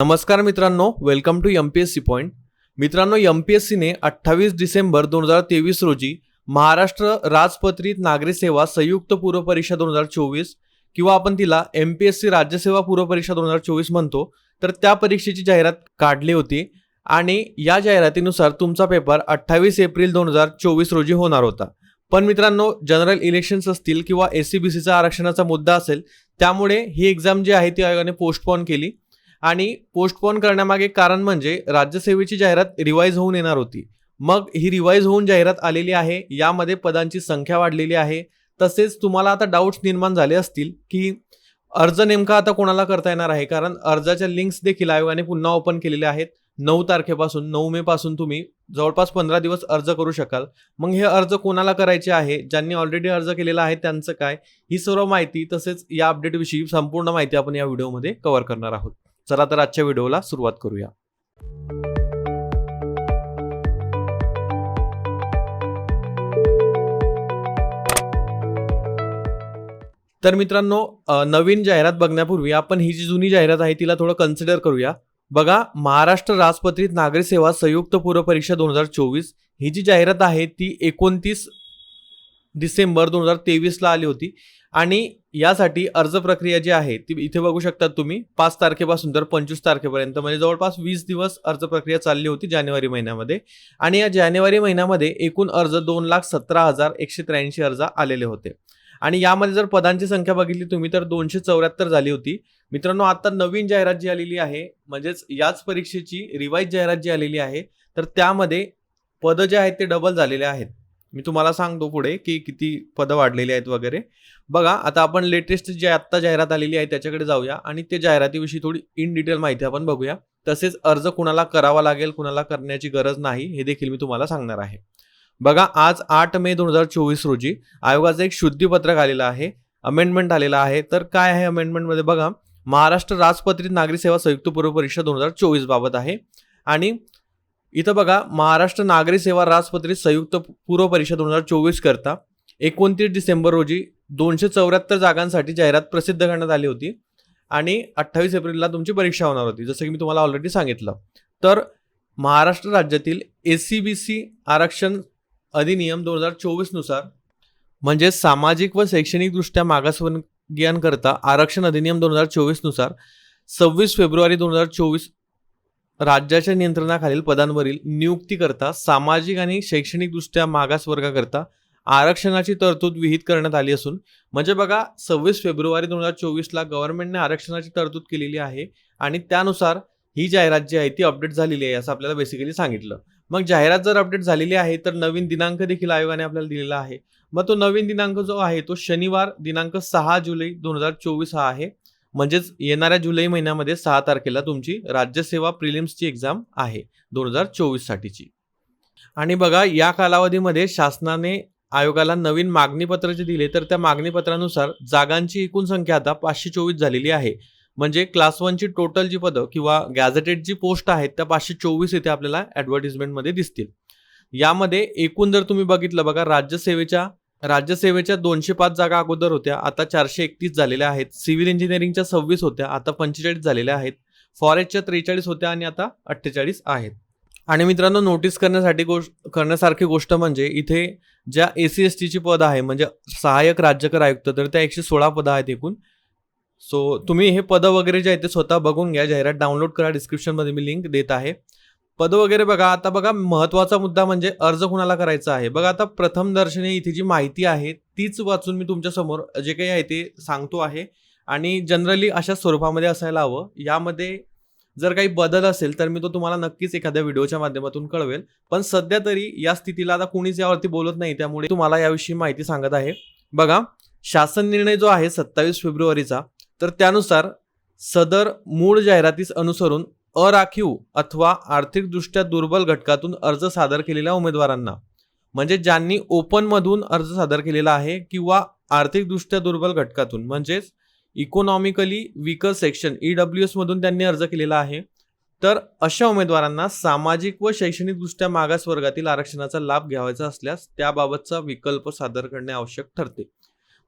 नमस्कार मित्रांनो welcome to M P S C point मित्रांनो एम पी एस सीने अठ्ठावीस डिसेंबर दोन हजार तेवीस रोजी महाराष्ट्र राजपत्रित नागरी सेवा संयुक्त पूर्व परीक्षा दोन हजार चोवीस किंवा आपण तिला एम पी एस सी राज्यसेवा पूर्व परीक्षा दोन हजार चोवीस म्हणतो तर त्या परीक्षेची जाहिरात काढली होती आणि या जाहिरातीनुसार तुमचा पेपर अठ्ठावीस एप्रिल दोन हजार चोवीस रोजी होणार होता. पण मित्रांनो जनरल इलेक्शन्स असतील किंवा एस सी बी सीचा आरक्षणाचा मुद्दा असेल त्यामुळे ही एक्झाम जी आहे ती आयोगाने पोस्टपोन केली. आणि पोस्टपोन करण्यामागे कारण म्हणजे राज्यसेवेची जाहिरात रिवाईज होऊन येणार होती. मग ही रिवाईज होऊन जाहिरात आलेली आहे यामध्ये पदांची संख्या वाढलेली आहे. तसेच तुम्हाला आता डाऊट्स निर्माण झाले असतील की अर्ज नेमका आता कोणाला करता येणार आहे? कारण अर्जाच्या लिंक्स देखील आयोगाने पुन्हा ओपन केलेल्या आहेत. नऊ तारखेपासून नऊ मे पासून तुम्ही जवळपास पंधरा दिवस अर्ज करू शकाल. मग हे अर्ज कोणाला करायचे आहे? ज्यांनी ऑलरेडी अर्ज केलेला आहे त्यांचं काय? ही सर्व माहिती तसेच या अपडेटविषयी संपूर्ण माहिती आपण या व्हिडिओमध्ये कव्हर करणार आहोत. चला तर आजच्या व्हिडिओला सुरुवात करूया. तर मित्रांनो नवीन जाहिरात बघण्यापूर्वी आपण ही जी जुनी जाहिरात आहे तिला थोडं कन्सिडर करूया. बघा महाराष्ट्र राजपत्रित नागरी सेवा संयुक्त पूर्व परीक्षा दोन हजार चोवीस ही जी जाहिरात आहे ती एकोणतीस डिसेंबर दोन हजार तेवीसला आली होती. आणि यासाठी अर्ज प्रक्रिया जी आहे ती इथे बघू शकतात तुम्ही. पाच तारखेपासून तर पंचवीस तारखेपर्यंत. म्हणजे जवळपास वीस दिवस अर्ज प्रक्रिया चालली होती जानेवारी महिन्यामध्ये. आणि या जानेवारी महिन्यामध्ये एकूण अर्ज दोन लाख सतरा हजार एकशे त्र्याऐंशी अर्ज आलेले होते. आणि यामध्ये जर पदांची संख्या बघितली तुम्ही तर दोनशे चौऱ्याहत्तर झाली होती. मित्रांनो आता नवीन जाहिरात जी आलेली आहे म्हणजेच याच परीक्षेची रिवाईज जाहिरात जी आलेली आहे तर त्यामध्ये पदं जे आहेत ते डबल झालेले आहेत. मी तुम्हाला सांगतो पुढे की किती पदं वाढलेली आहेत वगैरे. बघा आता आपण लेटेस्ट जे आत्ता जाहिरात आलेली आहे त्याच्याकडे जाऊया आणि ते जाहिरातीविषयी थोडी इन डिटेल माहिती आपण बघूया. तसेच अर्ज कुणाला करावा लागेल कुणाला करण्याची गरज नाही हे देखील मी तुम्हाला सांगणार आहे. बघा आज आठ मे दोन हजार चोवीस रोजी आयोगाचं एक शुद्धीपत्रक आलेलं आहे अमेंडमेंट आलेलं आहे. तर काय आहे अमेंडमेंटमध्ये बघा महाराष्ट्र राजपत्रित नागरी सेवा संयुक्त पूर्व परीक्षा दोन हजार चोवीस बाबत आहे. आणि इथं बघा महाराष्ट्र नागरी सेवा राजपत्रित संयुक्त पूर्व परीक्षा दोन हजार चोवीस करता एकोणतीस डिसेंबर रोजी दोनशे चौऱ्याहत्तर जागांसाठी जाहिरात प्रसिद्ध करण्यात आली होती आणि अठ्ठावीस एप्रिलला तुमची परीक्षा होणार होती जसं की मी तुम्हाला ऑलरेडी सांगितलं. तर महाराष्ट्र राज्यातील एस सी बी सी आरक्षण अधिनियम दोन हजार चोवीसनुसार म्हणजे सामाजिक व शैक्षणिकदृष्ट्या मागासवर्गीयांकरता आरक्षण अधिनियम दोन हजार चोवीसनुसार सव्वीस फेब्रुवारी दोन हजार चोवीस राज्याच्या नियंत्रणाखालील पदांवरील नियुक्तीकरता सामाजिक आणि शैक्षणिकदृष्ट्या मागास वर्गाकरता आरक्षणाची तरतूद विहित करण्यात आली असून म्हणजे बघा सव्वीस फेब्रुवारी दोन हजार चोवीसला गव्हर्नमेंटने आरक्षणाची तरतूद केलेली आहे आणि त्यानुसार ही जाहिरात जी आहे ती अपडेट झालेली आहे असं आपल्याला बेसिकली सांगितलं. मग जाहिरात जर अपडेट झालेली आहे तर नवीन दिनांक देखील आयोगाने आपल्याला दिलेला आहे. मग तो नवीन दिनांक जो आहे तो शनिवार दिनांक सहा जुलै दोन हजार चोवीस हा आहे. म्हणजेच येणाऱ्या जुलै महिन्यामध्ये सहा तारखेला तुमची राज्यसेवा प्रिलिम्सची एक्झाम आहे दोन हजार चोवीस साठीची. आणि बघा या कालावधीमध्ये शासनाने आयोगाला नवीन मागणीपत्र जे दिले तर त्या मागणीपत्रानुसार जागांची एकूण संख्या आता पाचशे चोवीस झालेली आहे. म्हणजे क्लास वनची टोटल जी पदं किंवा गॅझेटेड जी पोस्ट आहेत त्या पाचशे चोवीस इथे आपल्याला ॲडव्हर्टिजमेंटमध्ये दिसतील. यामध्ये एकूण जर तुम्ही बघितलं बघा राज्यसेवेच्या राज्यसेवेच्या दोनशे पाच जागा अगोदर होत्या आता चारशे एकतीस झालेल्या आहेत. सिव्हिल इंजिनिअरिंगच्या सव्वीस होत्या आता पंचेचाळीस झालेल्या आहेत. फॉरेस्टच्या त्रेचाळीस होत्या आणि आता अठ्ठेचाळीस आहेत. आणि मित्रांनो नोटीस करण्यासाठी गोष्ट करण्यासारखी गोष्ट म्हणजे इथे ज्या ए सी एस टीची पद आहे म्हणजे सहाय्यक राज्यकर आयुक्त तर त्या एकशे सोळा पदं आहेत एकूण. सो तुम्ही हे पदं वगैरे जे आहेत ते स्वतः बघून घ्या. जाहिरात डाउनलोड करा. डिस्क्रिप्शनमध्ये मी लिंक देत आहे. पद वगैरे बघा. आता बघा महत्त्वाचा मुद्दा म्हणजे अर्ज कुणाला करायचा आहे? बघा आता प्रथम दर्शनी इथे जी माहिती आहे तीच वाचून मी तुमच्यासमोर जे काही आहे ते सांगतो आहे. आणि जनरली अशा स्वरूपामध्ये असायला हवं. यामध्ये जर काही बदल असेल तर मी तो तुम्हाला नक्कीच एखाद्या व्हिडिओच्या माध्यमातून कळवेल. पण सध्या तरी या स्थितीला आता कुणीच यावरती बोलत नाही त्यामुळे तुम्हाला याविषयी माहिती सांगत आहे. बघा शासन निर्णय जो आहे सत्तावीस फेब्रुवारीचा तर त्यानुसार सदर मूळ जाहिरातीस अनुसरून अराखीव अथवा आर्थिकदृष्ट्या दुर्बल घटकातून अर्ज सादर केलेल्या उमेदवारांना. म्हणजे ज्यांनी ओपनमधून अर्ज सादर केलेला आहे किंवा आर्थिकदृष्ट्या दुर्बल घटकातून. म्हणजेच economically weaker section E W एसमधून त्यांनी अर्ज केलेला आहे. तर अशा उमेदवारांना सामाजिक व शैक्षणिकदृष्ट्या मागास वर्गातील आरक्षणाचा लाभ घ्यावायचा असल्यास त्याबाबतचा विकल्प सादर करणे आवश्यक ठरते.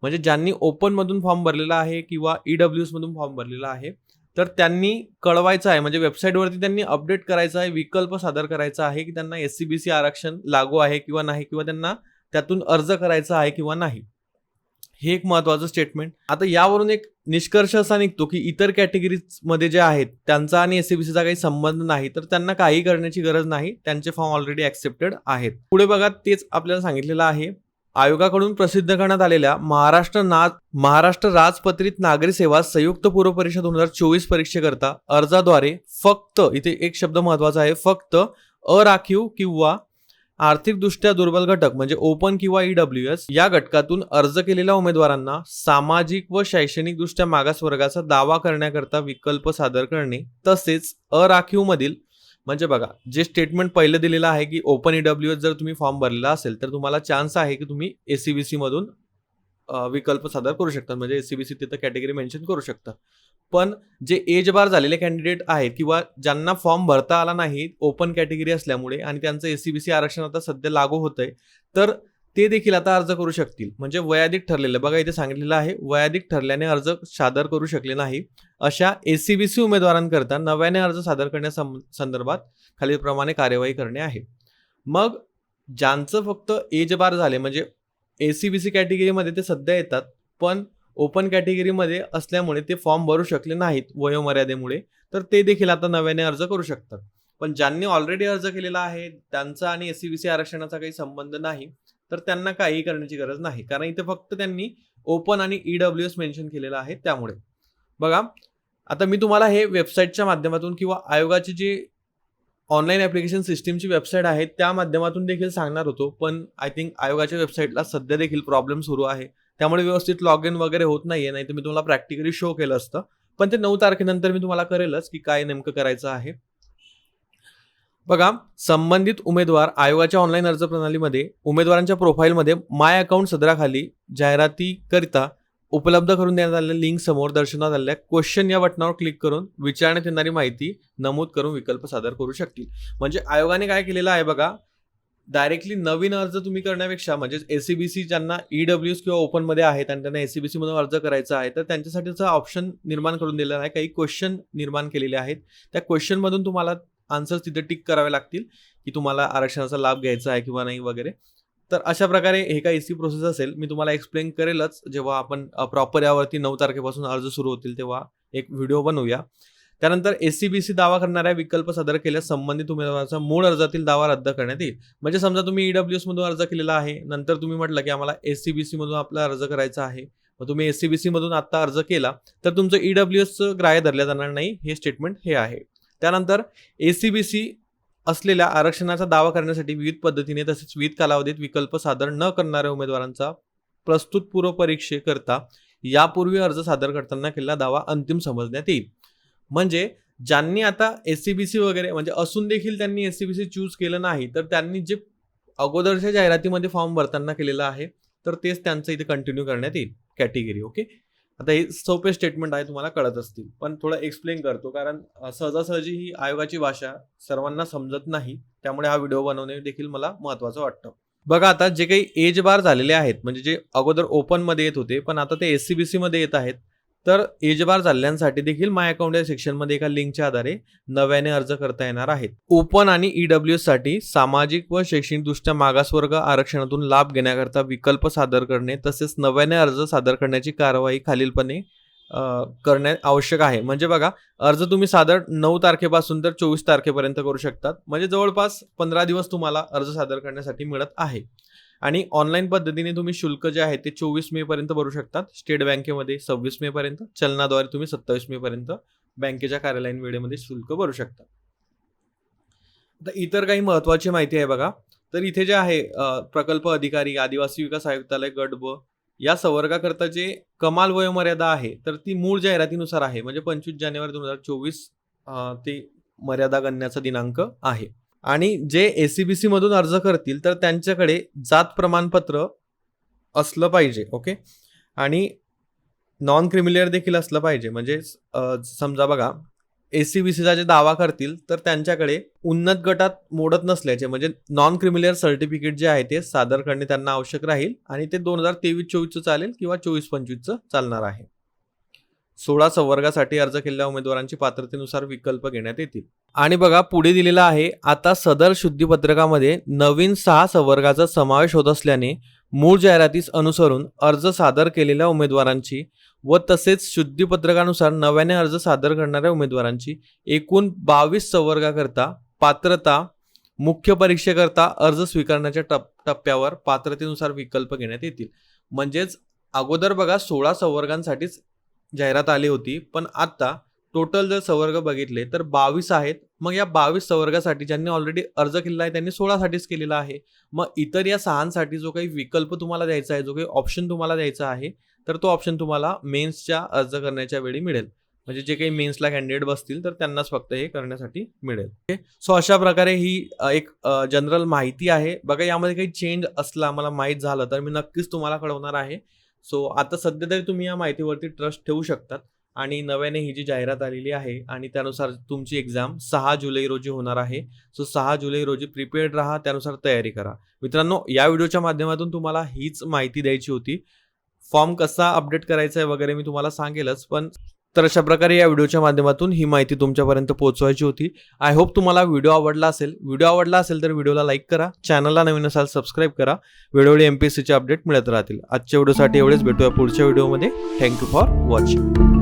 म्हणजे ज्यांनी ओपनमधून फॉर्म भरलेला आहे किंवा ई डब्ल्यू एसमधून फॉर्म भरलेला आहे तर त्यांनी कळवायचं आहे. म्हणजे वेबसाईटवरती त्यांनी अपडेट करायचं आहे. विकल्प सादर करायचा आहे की त्यांना एस सी बी सी आरक्षण लागू आहे किंवा नाही किंवा त्यांना त्यातून अर्ज करायचा आहे किंवा नाही. हे एक महत्वाचं स्टेटमेंट आता यावरून एक निष्कर्ष असा निघतो की इतर कॅटेगरीजमध्ये जे आहेत त्यांचा आणि एस सी बी सीचा काही संबंध नाही तर त्यांना काही करण्याची गरज नाही. त्यांचे फॉर्म ऑलरेडी ॲक्सेप्टेड आहेत. पुढे बघा तेच आपल्याला सांगितलेलं आहे. आयोगाकडून प्रसिद्ध करण्यात आलेल्या महाराष्ट्र ना महाराष्ट्र राजपत्रित नागरी सेवा संयुक्त पूर्व परीक्षा दोन हजार चोवीस परीक्षेकरता अर्जाद्वारे फक्त इथे एक शब्द महत्त्वाचा आहे फक्त अराखीव किंवा आर्थिकदृष्ट्या दुर्बल घटक म्हणजे ओपन किंवा ईडब्ल्यू एस या घटकातून अर्ज केलेल्या उमेदवारांना सामाजिक व शैक्षणिकदृष्ट्या मागासवर्गाचा दावा करण्याकरता विकल्प सादर करणे तसेच अराखीवमधील म्हणजे बघा जे स्टेटमेंट पहिलं दिलेलं आहे की ओपन ईडब्ल्यू एस जर तुम्ही फॉर्म भरलेला असेल तर तुम्हाला चान्स आहे की तुम्ही एसीबीसी मधून विकल्प सादर करू शकता. म्हणजे एसीबीसी तिथं कॅटेगरी मेन्शन करू शकता. पण जे एज बार झालेले कॅन्डिडेट आहेत किंवा ज्यांना फॉर्म भरता आला नाही ओपन कॅटेगरी असल्यामुळे आणि त्यांचं एसीबीसी आरक्षण आता सध्या लागू होत आहे तर ते देखील आता अर्ज करू शकतील. म्हणजे वयाधिक ठरलेलं बघा इथे सांगितलेलं आहे वयाधिक ठरल्याने अर्ज सादर करू शकले नाही. अशा एसीबीसी उमेदवारांकरता नव्याने अर्ज सादर करण्या संदर्भात खालीलप्रमाणे कार्यवाही करणे आहे. मग ज्यांचं फक्त एज बार झाले म्हणजे एसीबीसी कॅटेगरीमध्ये ते सध्या येतात पण ओपन कॅटेगरीमध्ये असल्यामुळे ते फॉर्म भरू शकले नाहीत वयोमर्यादेमुळे तर ते देखील आता नव्याने अर्ज करू शकतात. पण ज्यांनी ऑलरेडी अर्ज केलेला आहे त्यांचा आणि एस सी बी सी आरक्षणाचा काही संबंध नाही तर त्यांना काही करण्याची गरज नाही. कारण इथे फक्त त्यांनी ओपन आणि ईडब्ल्यू एस मेन्शन केलेलं आहे त्यामुळे. बघा आता मी तुम्हाला हे वेबसाईटच्या माध्यमातून किंवा आयोगाची जी ऑनलाईन ॲप्लिकेशन सिस्टीमची वेबसाईट आहे त्या माध्यमातून देखील सांगणार होतो. पण आय थिंक आयोगाच्या वेबसाईटला सध्या देखील प्रॉब्लेम सुरू आहे. त्यामुळे व्यवस्थित लॉग इन वगैरे होत नाहीये नाही तर मी तुम्हाला प्रॅक्टिकली शो केलं असतं. पण ते नऊ तारखेनंतर मी तुम्हाला करेलच की काय नेमकं करायचं आहे. बघा संबंधित उमेदवार आयोगाच्या ऑनलाईन अर्ज प्रणालीमध्ये उमेदवारांच्या प्रोफाईलमध्ये माय अकाउंट सदराखाली जाहिरातीकरिता उपलब्ध करून देण्यात आलेल्या लिंक समोर दर्शवण्यात आलेल्या क्वेश्चन या बटनावर क्लिक करून विचारण्यात येणारी माहिती नमूद करून विकल्प सादर करू शकतील. म्हणजे आयोगाने काय केलेलं आहे बघा डायरेक्टली नवीन अर्ज तुम्ही करण्यापेक्षा म्हणजे एसीबीसी ज्यांना ईडब्ल्यू किंवा ओपनमध्ये आहेत आणि त्यांना एसीबीसी मधून अर्ज करायचा आहे तर त्यांच्यासाठीचा ऑप्शन निर्माण करून दिलेला आहे. काही क्वेश्चन निर्माण केलेले आहेत. त्या क्वेश्चनमधून तुम्हाला आन्सर्स तिथे टिक करावे लागतील की तुम्हाला आरक्षणाचा लाभ घ्यायचा आहे किंवा नाही वगैरे. तर अशा प्रकारे हे काय सी प्रोसेस असेल मी तुम्हाला एक्सप्लेन करेलच जेव्हा आपण प्रॉपर यावरती नऊ तारखेपासून अर्ज सुरू होतील तेव्हा एक व्हिडिओ बनवूया. त्यानंतर एस सी बी सी दावा करणाऱ्या विकल्प सादर केल्यास संबंधित उमेदवाराचा मूळ अर्जातील दावा रद्द करण्यात येईल. म्हणजे समजा तुम्ही ईडब्ल्यू एस अर्ज केलेला आहे नंतर तुम्ही म्हटलं की आम्हाला एस सी बी सी मधून आपला अर्ज करायचा आहे मग तुम्ही एस सी बी सी मधून आता अर्ज केला तर तुमचं ईडब्ल्यू एसचं ग्राह्य धरल्या जाणार नाही हे स्टेटमेंट हे आहे. त्यानंतर ए सी बी सी असलेल्या आरक्षणाचा दावा करण्यासाठी विविध पद्धतीने तसेच विविध कालावधीत विकल्प सादर न करणाऱ्या उमेदवारांचा प्रस्तुत पूर्वपरीक्षेकरता यापूर्वी अर्ज सादर करताना केलेला दावा अंतिम समजण्यात येईल. म्हणजे ज्यांनी आता एस सी बी सी वगैरे म्हणजे असून देखील त्यांनी S C B C choose केलं नाही तर त्यांनी जे अगोदरच्या जाहिरातीमध्ये फॉर्म भरताना केलेलं आहे तर तेच त्यांचं इथे कंटिन्यू करण्यात येईल कॅटेगरी ओके आता हे सोपे स्टेटमेंट आहे तुम्हाला कळत असतील. पण थोडं एक्सप्लेन करतो कारण सहजासहजी ही आयोगाची भाषा सर्वांना समजत नाही. त्यामुळे हा व्हिडिओ बनवणे देखील मला महत्वाचं वाटतं. बघा आता जे काही एज बार झालेले आहेत म्हणजे जे अगोदर ओपनमध्ये येत होते पण आता ते एस सी बी सीमध्ये येत आहेत तर एजबार झाल्यांसाठी देखील माय अकाउंट या सेक्शनमध्ये एका लिंकच्या आधारे नव्याने अर्ज करता येणार आहेत. ओपन आणि ईडब्ल्यू एससाठी सामाजिक व शैक्षणिकदृष्ट्या मागासवर्ग आरक्षणातून लाभ घेण्याकरता विकल्प सादर करणे तसेच नव्याने अर्ज सादर करण्याची कारवाई खालीलपणे करणे आवश्यक आहे. म्हणजे बघा अर्ज तुम्ही सादर नऊ तारखेपासून तर चोवीस तारखेपर्यंत करू शकतात. म्हणजे जवळपास पंधरा दिवस तुम्हाला अर्ज सादर करण्यासाठी मिळत आहे. आणि ऑनलाईन पद्धतीने तुम्ही शुल्क जे आहे ते चोवीस मे पर्यंत भरू शकतात. स्टेट बँकेमध्ये सव्वीस मे पर्यंत चलनाद्वारे तुम्ही सत्तावीस मे पर्यंत बँकेच्या कार्यालयीन वेळेमध्ये शुल्क भरू शकता. आता इतर काही महत्वाची माहिती आहे बघा. तर इथे जे आहे प्रकल्प अधिकारी आदिवासी विकास आयुक्तालय गट ब या संवर्गाकरता जे कमाल वयोमर्यादा आहे तर ती मूळ जाहिरातीनुसार आहे. म्हणजे पंचवीस जानेवारी दोन हजार चोवीस ते मर्यादा गणण्याचा दिनांक आहे. आणि जे एसीबीसी मधून अर्ज करतील तर त्यांच्याकडे जात प्रमाणपत्र असलं पाहिजे ओके आणि नॉन क्रिमिलियर देखील असलं पाहिजे. म्हणजे समजा बघा एसीबीसीचा जे दावा करतील तर त्यांच्याकडे उन्नत गटात मोडत नसल्याचे म्हणजे नॉन क्रिमिलियर सर्टिफिकेट जे आहे ते सादर करणे त्यांना आवश्यक राहील आणि ते दोन हजार तेवीस चोवीसचं चालेल किंवा चोवीस पंचवीसचं चालणार आहे. सोळा संवर्गासाठी अर्ज केलेल्या उमेदवारांची पात्रतेनुसार विकल्प घेण्यात येतील. आणि बघा पुढे दिलेलं आहे आता सदर शुद्धीपत्रकामध्ये नवीन सहा संवर्गाचा समावेश होत असल्याने मूळ जाहिरातीस अनुसरून अर्ज सादर केलेल्या उमेदवारांची व तसेच शुद्धीपत्रकानुसार नव्याने अर्ज सादर करणाऱ्या उमेदवारांची एकूण बावीस संवर्गाकरता पात्रता मुख्य परीक्षेकरता अर्ज स्वीकारण्याच्या टप टप्प्यावर पात्रतेनुसार विकल्प घेण्यात येतील. म्हणजेच अगोदर बघा सोळा संवर्गांसाठीच जाहिरात आली होती. पण आता टोटल जर संवर्ग बघितले तर बावीस आहेत. मग या बावीस संवर्गासाठी ज्यांनी ऑलरेडी अर्ज केलेला आहे त्यांनी सोळासाठीच केलेला आहे. मग इतर या सहांसाठी जो काही विकल्प तुम्हाला द्यायचा आहे जो काही ऑप्शन तुम्हाला द्यायचा आहे तर तो ऑप्शन तुम्हाला मेन्सच्या अर्ज करण्याच्या वेळी मिळेल. म्हणजे जे काही मेन्सला कॅन्डिडेट बसतील तर त्यांनाच फक्त हे करण्यासाठी मिळेल. ओके सो अशा प्रकारे ही एक जनरल माहिती आहे. बघा यामध्ये काही चेंज असला मला माहीत झालं तर मी नक्कीच तुम्हाला कळवणार आहे. सो आता सध्या तरी तुम्ही या माहितीवरती ट्रस्ट ठेवू शकतात. आणि नव्याने ही जी जाहिरात आलेली आहे आणि त्यानुसार तुमची एक्झाम सहा जुलै रोजी होणार आहे. सो सहा जुलै रोजी प्रिपेअर्ड राहा त्यानुसार तयारी करा. मित्रांनो या व्हिडिओच्या माध्यमातून तुम्हाला हीच माहिती द्यायची होती. फॉर्म कसा अपडेट करायचा आहे वगैरे मी तुम्हाला सांगेलच पण तर अशा प्रकारे या व्हिडिओच्या माध्यमातून ही माहिती तुमच्यापर्यंत पोहोचवायची होती. आय होप तुम्हाला व्हिडिओ आवडला असेल. व्हिडिओ आवडला असेल तर व्हिडिओला लाईक करा. चॅनलला नवीन असाल सबस्क्राईब करा. वेळोवेळी एम पी एस सीचे अपडेट मिळत राहतील. आजच्या व्हिडिओसाठी एवढेच. भेटूया पुढच्या व्हिडिओमध्ये. Thank you for watching